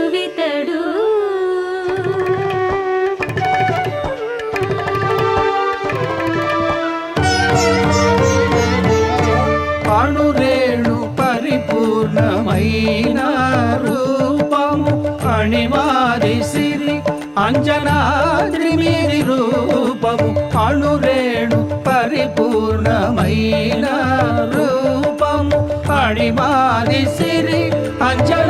శిశువితడు అణురేణు పరిపూర్ణమైన రూపము అణిమాది సిరి అంజనాద్రిమిరి రూపము. అణురేణు పరిపూర్ణమైన రూపము అణిమాది సిరి అంజనాద్రి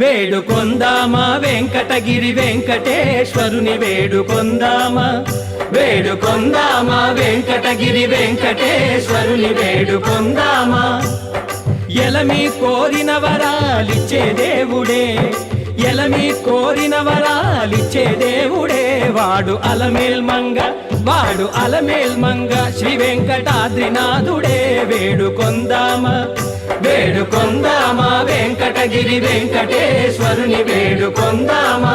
వేడుకొందామా? వెంకటగిరి వెంకటేశ్వరుని వేడుకొందామా? వేడుకొందామా? వెంకటగిరి వెంకటేశ్వరుని వేడుకొందామా? ఎలమి కోరిన వరాలిచ్చే దేవుడే ఎలమి కోరిన వరాలిచ్చే దేవుడే. వాడు అలమేల్ మంగ వాడు అలమేల్ మంగ శ్రీ వెంకటాద్రినాథుడే. వేడుకొందామా? వేడుకొందామా? వెంకటగిరి వెంకటేశ్వరుని వేడుకొందామా?